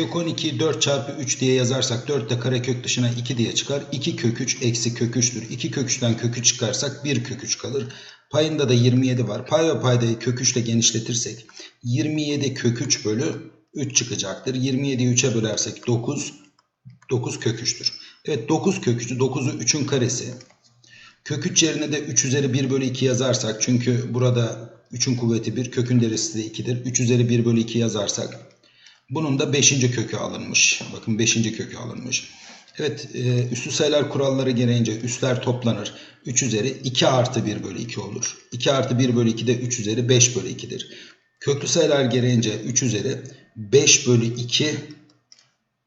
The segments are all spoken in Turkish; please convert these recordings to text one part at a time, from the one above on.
kök 12'yi 4 çarpı 3 diye yazarsak 4 de karekök dışına 2 diye çıkar. 2 kök 3 eksi kök 3'tür. 2 kök 3'ten kök 3 çıkarsak 1 kök 3 kalır. Payında da 27 var. Pay ve paydayı kök 3 ile genişletirsek 27 kök 3 bölü 3 çıkacaktır. 27'yi 3'e bölersek 9. 9 kök 3'tür. Evet 9 kök 3'ü 9'u 3'ün karesi. Kök 3 yerine de 3 üzeri 1 bölü 2 yazarsak çünkü burada 3'ün kuvveti 1 kökün derisi de 2'dir. 3 üzeri 1 bölü 2 yazarsak bunun da 5. kökü alınmış. Bakın 5. kökü alınmış. Evet e, üslü sayılar kuralları gereğince üsler toplanır. 3 üzeri 2 artı 1 bölü 2 olur. 2 artı 1 bölü 2 de 3 üzeri 5 bölü 2'dir. Köklü sayılar gereğince 3 üzeri 5 bölü 2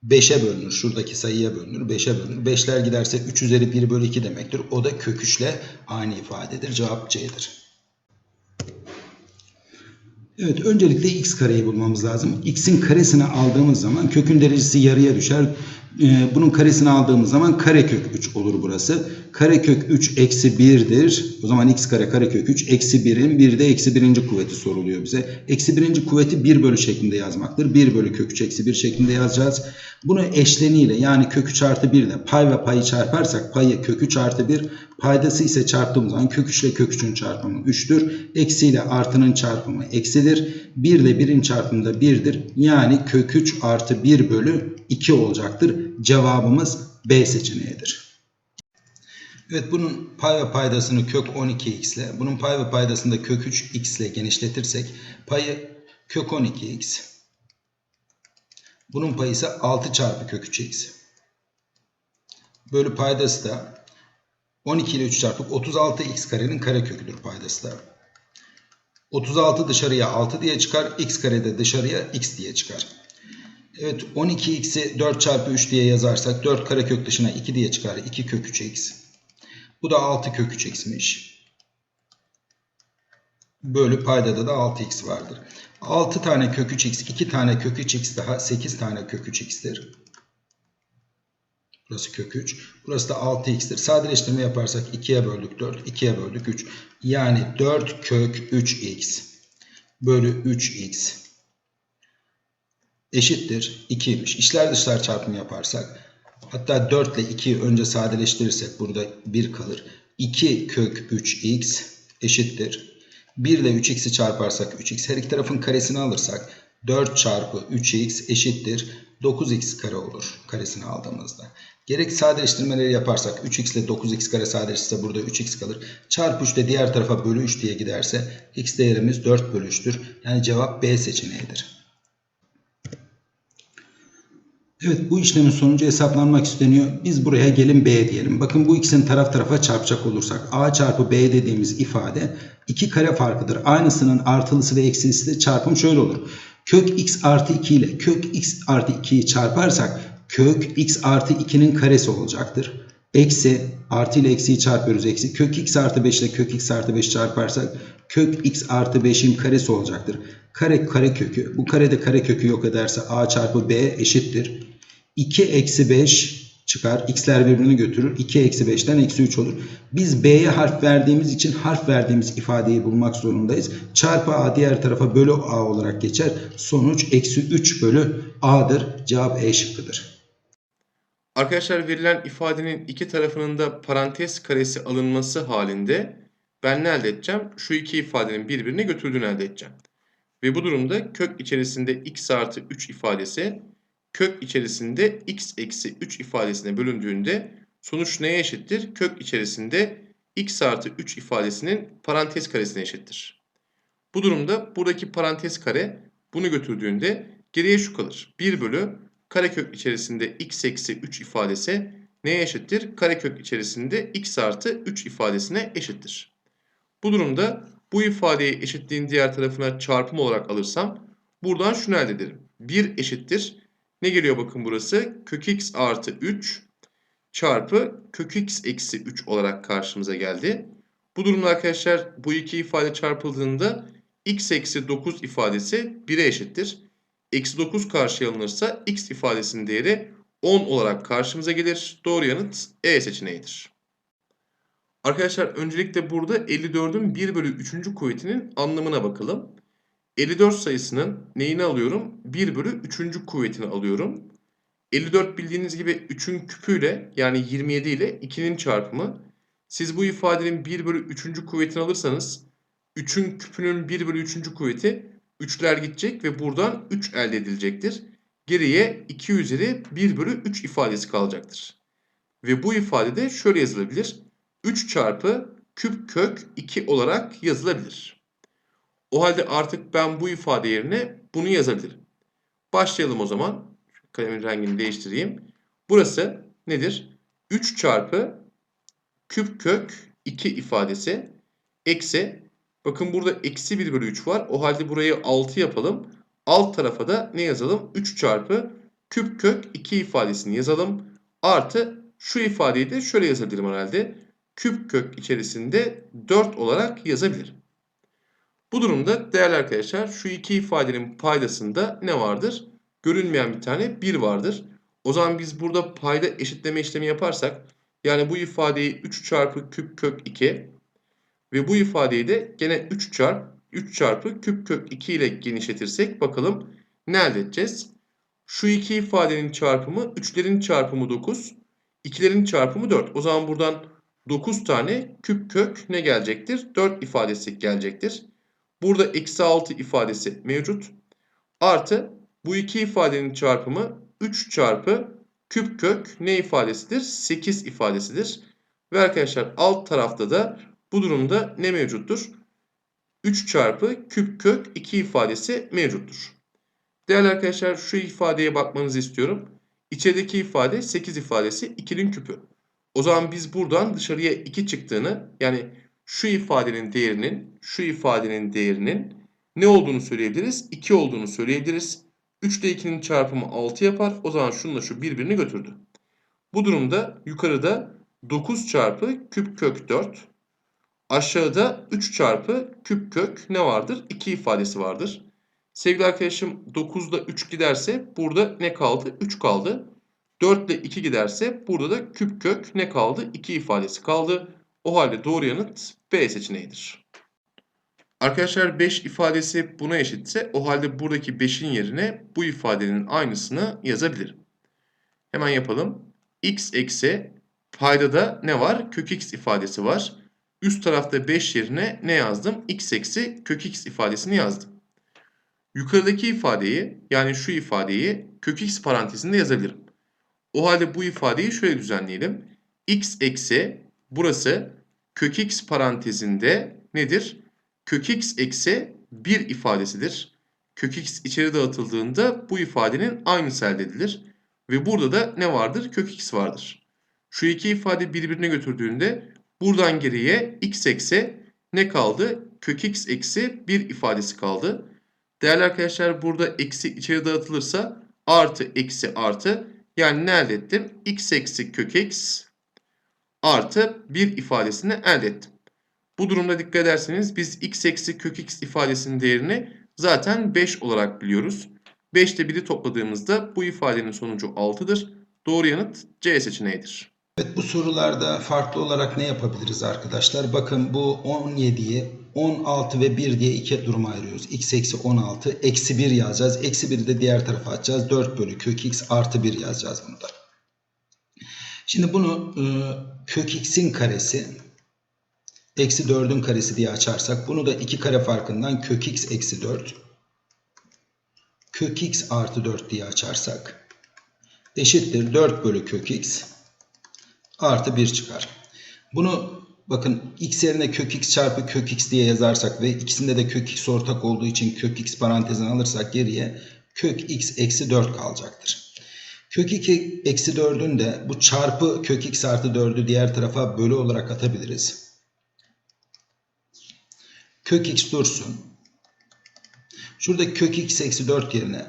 5'e bölünür. Şuradaki sayıya bölünür. 5'e bölünür. 5'ler giderse 3 üzeri 1 bölü 2 demektir. O da kök 3 ile aynı ifadedir. Cevap C'dir. Evet öncelikle x kareyi bulmamız lazım. x'in karesini aldığımız zaman kökün derecesi yarıya düşer. Ee, bunun karesini aldığımız zaman karekök 3 olur burası. Karekök 3 eksi 1'dir. O zaman x kare karekök 3 eksi 1'in bir de eksi birinci kuvveti soruluyor bize. Eksi birinci kuvveti 1 bölü şeklinde yazmaktır. 1 bölü kök 3 eksi 1 şeklinde yazacağız. Bunu eşleniyle yani kök 3 artı 1 ile pay ve payı çarparsak payı kök 3 artı 1 paydası ise çarptığımız zaman kök 3 ile kök 3'ün çarpımı 3'tür. Eksi ile artının çarpımı eksidir. 1 ile 1'in çarpımı da 1'dir. Yani kök 3 artı 1 bölü 2 olacaktır. Cevabımız B seçeneğidir. Evet bunun pay ve paydasını kök 12x ile bunun pay ve paydasını da kök 3x ile genişletirsek payı kök 12x bunun payı ise 6 çarpı kök 3x bölü paydası da 12 ile 3 çarpıp 36x karenin kareköküdür paydası da. 36 dışarıya 6 diye çıkar. x kare de dışarıya x diye çıkar. Evet 12x'i 4 çarpı 3 diye yazarsak 4 karekök dışına 2 diye çıkar. 2 kök 3x. Bu da 6 kök 3x'miş. Bölü paydada da 6x vardır. 6 tane kök 3x, 2 tane kök 3x daha 8 tane kök 3x'tir. Burası kök 3. Burası da 6x'tir. Sadeleştirme yaparsak 2'ye böldük 4, 2'ye böldük 3. Yani 4 kök 3x bölü 3x eşittir 2'ymiş. İşler dışlar çarpımı yaparsak hatta 4 ile 2'yi önce sadeleştirirsek burada 1 kalır. 2 kök 3x eşittir. 1 ile 3x'i çarparsak 3x her iki tarafın karesini alırsak 4 çarpı 3x eşittir 9x kare olur karesini aldığımızda. Gerek sadeleştirmeleri yaparsak 3x ile 9x kare sadeleşirse burada 3x kalır. Çarpı 3 de diğer tarafa bölü 3 diye giderse x değerimiz 4 bölü 3'tür. Yani cevap B seçeneğidir. Evet bu işlemin sonucu hesaplanmak isteniyor. Biz buraya gelin B diyelim. Bakın bu ikisini taraf tarafa çarpacak olursak A çarpı B dediğimiz ifade iki kare farkıdır. Aynısının artılısı ve eksilisi de çarpım şöyle olur. Kök x artı 2 ile kök x artı 2'yi çarparsak kök x artı 2'nin karesi olacaktır. Eksi artı ile eksiyi çarpıyoruz. Eksi kök x artı 5 ile kök x artı 5 çarparsak kök x artı 5'in karesi olacaktır. Kare kare kökü. Bu karede kare kökü yok ederse a çarpı b eşittir. 2 eksi 5 çıkar. X'ler birbirini götürür. 2 eksi 5'ten eksi 3 olur. Biz B'ye harf verdiğimiz için harf verdiğimiz ifadeyi bulmak zorundayız. Çarpı A diğer tarafa bölü A olarak geçer. Sonuç eksi 3 bölü A'dır. Cevap E şıkkıdır. Arkadaşlar verilen ifadenin iki tarafının da parantez karesi alınması halinde ben ne elde edeceğim? Şu iki ifadenin birbirine götürdüğünü elde edeceğim. Ve bu durumda kök içerisinde x artı 3 ifadesi kök içerisinde x eksi 3 ifadesine bölündüğünde sonuç neye eşittir? Kök içerisinde x artı 3 ifadesinin parantez karesine eşittir. Bu durumda buradaki parantez kare bunu götürdüğünde geriye şu kalır. 1 bölü karekök içerisinde x eksi 3 ifadesi neye eşittir? Karekök içerisinde x artı 3 ifadesine eşittir. Bu durumda bu ifadeyi eşitliğin diğer tarafına çarpım olarak alırsam buradan şunu elde ederim. 1 eşittir. Ne geliyor bakın burası? Kök x artı 3 çarpı kök x eksi 3 olarak karşımıza geldi. Bu durumda arkadaşlar bu iki ifade çarpıldığında x eksi 9 ifadesi 1'e eşittir. Eksi 9 karşıya alınırsa x ifadesinin değeri 10 olarak karşımıza gelir. Doğru yanıt E seçeneğidir. Arkadaşlar öncelikle burada 54'ün 1 bölü 3. kuvvetinin anlamına bakalım. 54 sayısının neyini alıyorum? 1 bölü 3. kuvvetini alıyorum. 54 bildiğiniz gibi 3'ün küpüyle yani 27 ile 2'nin çarpımı. Siz bu ifadenin 1 bölü 3. kuvvetini alırsanız 3'ün küpünün 1 bölü 3. kuvveti 3'ler gidecek ve buradan 3 elde edilecektir. Geriye 2 üzeri 1 bölü 3 ifadesi kalacaktır. Ve bu ifade de şöyle yazılabilir. 3 çarpı küp kök 2 olarak yazılabilir. O halde artık ben bu ifade yerine bunu yazabilirim. Başlayalım o zaman. Şu Kalemin rengini değiştireyim. Burası nedir? 3 çarpı küp kök 2 ifadesi eksi bakın burada eksi 1 bölü 3 var. O halde burayı 6 yapalım. Alt tarafa da ne yazalım? 3 çarpı küp kök 2 ifadesini yazalım. Artı şu ifadeyi de şöyle yazabilirim herhalde. Küp kök içerisinde 4 olarak yazabilirim. Bu durumda değerli arkadaşlar şu iki ifadenin paydasında ne vardır? Görünmeyen bir tane 1 vardır. O zaman biz burada payda eşitleme işlemi yaparsak yani bu ifadeyi 3 çarpı küp kök 2 ve bu ifadeyi de gene 3 çarp 3 çarpı küp kök 2 ile genişletirsek bakalım ne elde edeceğiz? Şu iki ifadenin çarpımı 3'lerin çarpımı 9, 2'lerin çarpımı 4. O zaman buradan 9 tane küp kök ne gelecektir? 4 ifadesi gelecektir. Burada eksi 6 ifadesi mevcut. Artı bu iki ifadenin çarpımı 3 çarpı küp kök ne ifadesidir? 8 ifadesidir. Ve arkadaşlar alt tarafta da bu durumda ne mevcuttur? 3 çarpı küp kök 2 ifadesi mevcuttur. Değerli arkadaşlar şu ifadeye bakmanızı istiyorum. İçerideki ifade 8 ifadesi 2'nin küpü. O zaman biz buradan dışarıya 2 çıktığını yani şu ifadenin değerinin şu ifadenin değerinin ne olduğunu söyleyebiliriz? 2 olduğunu söyleyebiliriz. 3 ile 2'nin çarpımı 6 yapar. O zaman şununla şu birbirini götürdü. Bu durumda yukarıda 9 çarpı küp kök 4. Aşağıda 3 çarpı küp kök ne vardır? 2 ifadesi vardır. Sevgili arkadaşım 9'da 3 giderse burada ne kaldı? 3 kaldı. 4 ile 2 giderse burada da küp kök ne kaldı? 2 ifadesi kaldı. O halde doğru yanıt B seçeneğidir. Arkadaşlar 5 ifadesi buna eşitse o halde buradaki 5'in yerine bu ifadenin aynısını yazabilirim. Hemen yapalım. x eksi paydada ne var? Kök x ifadesi var. Üst tarafta 5 yerine ne yazdım? x eksi kök x ifadesini yazdım. Yukarıdaki ifadeyi yani şu ifadeyi kök x parantezinde yazabilirim. O halde bu ifadeyi şöyle düzenleyelim. x eksi burası kök x parantezinde nedir? Kök x eksi 1 ifadesidir. Kök x içeri dağıtıldığında bu ifadenin aynısı elde edilir. Ve burada da ne vardır? Kök x vardır. Şu iki ifade birbirine götürdüğünde buradan geriye x eksi ne kaldı? Kök x eksi 1 ifadesi kaldı. Değerli arkadaşlar burada eksi içeri dağıtılırsa artı eksi artı yani ne elde ettim? x eksi kök x artı 1 ifadesini elde ettim. Bu durumda dikkat ederseniz biz x eksi kök x ifadesinin değerini zaten 5 olarak biliyoruz. 5 ile 1'i topladığımızda bu ifadenin sonucu 6'dır. Doğru yanıt C seçeneğidir. Evet bu sorularda farklı olarak ne yapabiliriz arkadaşlar? Bakın bu 17'yi 16 ve 1 diye iki duruma ayırıyoruz. x eksi 16 eksi 1 yazacağız. Eksi 1'i de diğer tarafa atacağız. 4 bölü kök x artı 1 yazacağız bunu da. Şimdi bunu e, kök x'in karesi eksi 4'ün karesi diye açarsak bunu da 2 kare farkından kök x eksi 4 kök x artı 4 diye açarsak eşittir 4 bölü kök x artı 1 çıkar. Bunu bakın x yerine kök x çarpı kök x diye yazarsak ve ikisinde de kök x ortak olduğu için kök x parantezine alırsak geriye kök x eksi 4 kalacaktır. Kök 2 eksi 4'ün de bu çarpı kök x artı 4'ü diğer tarafa bölü olarak atabiliriz. Kök x dursun. Şurada kök x eksi 4 yerine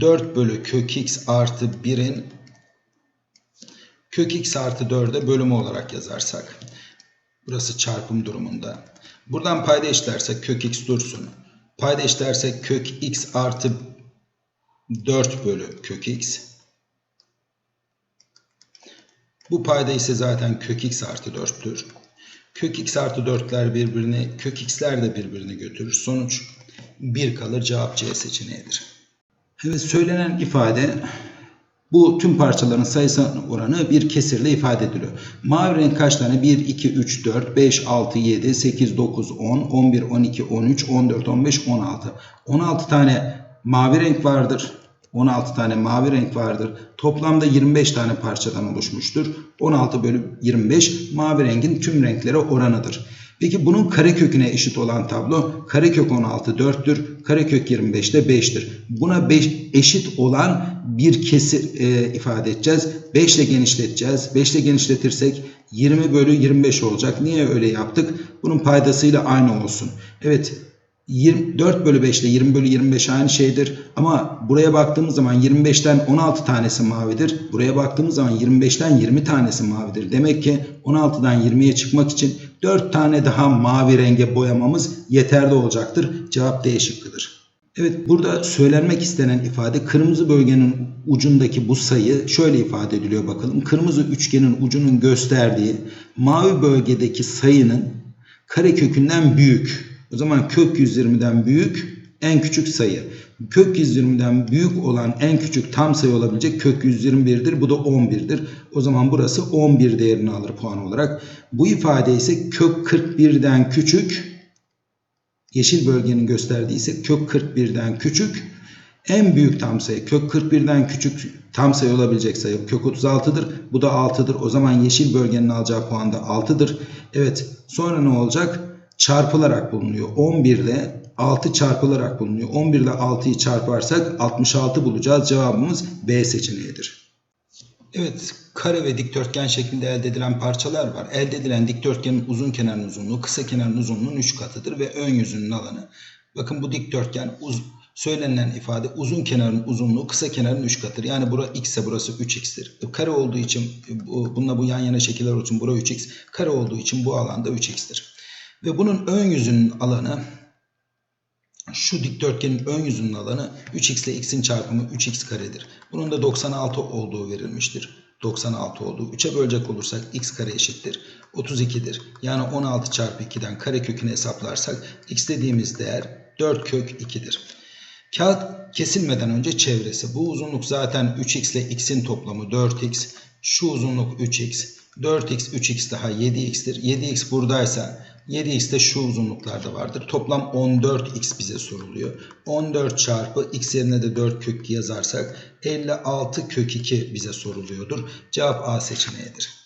4 bölü kök x artı 1'in kök x artı 4'e bölümü olarak yazarsak. Burası çarpım durumunda. Buradan payda eşlersek kök x dursun. Payda eşlersek kök x artı 4 bölü kök x. Bu payda ise zaten kök x artı 4'tür. Kök x artı 4'ler birbirini, kök x'ler de birbirini götürür. Sonuç 1 kalır. Cevap C seçeneğidir. Evet söylenen ifade bu tüm parçaların sayısı oranı bir kesirle ifade ediliyor. Mavi renk kaç tane? 1, 2, 3, 4, 5, 6, 7, 8, 9, 10, 11, 12, 13, 14, 15, 16. 16 tane mavi renk vardır. 16 tane mavi renk vardır. Toplamda 25 tane parçadan oluşmuştur. 16 bölü 25 mavi rengin tüm renklere oranıdır. Peki bunun kareköküne eşit olan tablo karekök 16 4'tür. Karekök 25 de 5'tir. Buna 5 eşit olan bir kesir e, ifade edeceğiz. 5 ile genişleteceğiz. 5 ile genişletirsek 20 bölü 25 olacak. Niye öyle yaptık? Bunun paydasıyla aynı olsun. Evet 24 bölü 5 ile 20 bölü 25 aynı şeydir. Ama buraya baktığımız zaman 25'ten 16 tanesi mavidir. Buraya baktığımız zaman 25'ten 20 tanesi mavidir. Demek ki 16'dan 20'ye çıkmak için 4 tane daha mavi renge boyamamız yeterli olacaktır. Cevap D şıkkıdır. Evet burada söylenmek istenen ifade kırmızı bölgenin ucundaki bu sayı şöyle ifade ediliyor bakalım. Kırmızı üçgenin ucunun gösterdiği mavi bölgedeki sayının karekökünden büyük. O zaman kök 120'den büyük en küçük sayı. Kök 120'den büyük olan en küçük tam sayı olabilecek kök 121'dir. Bu da 11'dir. O zaman burası 11 değerini alır puan olarak. Bu ifade ise kök 41'den küçük yeşil bölgenin gösterdiği ise kök 41'den küçük en büyük tam sayı kök 41'den küçük tam sayı olabilecek sayı kök 36'dır. Bu da 6'dır. O zaman yeşil bölgenin alacağı puan da 6'dır. Evet sonra ne olacak? Çarpılarak bulunuyor. 11 ile 6 çarpılarak bulunuyor. 11 ile 6'yı çarparsak 66 bulacağız. Cevabımız B seçeneğidir. Evet, kare ve dikdörtgen şeklinde elde edilen parçalar var. Elde edilen dikdörtgenin uzun kenarın uzunluğu kısa kenarın uzunluğunun 3 katıdır ve ön yüzünün alanı. Bakın bu dikdörtgen uz söylenilen ifade uzun kenarın uzunluğu kısa kenarın 3 katıdır. Yani bura x ise burası 3x'tir. Kare olduğu için bu, bununla bu yan yana şekiller için bura 3x. Kare olduğu için bu alanda 3x'tir. Ve bunun ön yüzünün alanı şu dikdörtgenin ön yüzünün alanı 3x ile x'in çarpımı 3x karedir. Bunun da 96 olduğu verilmiştir. 96 olduğu. 3'e bölecek olursak x kare eşittir. 32'dir. Yani 16 çarpı 2'den kare kökünü hesaplarsak x dediğimiz değer 4 kök 2'dir. Kağıt kesilmeden önce çevresi. Bu uzunluk zaten 3x ile x'in toplamı 4x. Şu uzunluk 3x. 4x, 3x daha 7x'tir. 7x buradaysa 7x de şu uzunluklarda vardır. Toplam 14x bize soruluyor. 14 çarpı x yerine de 4 kök 2 yazarsak 56 kök 2 bize soruluyordur. Cevap A seçeneğidir.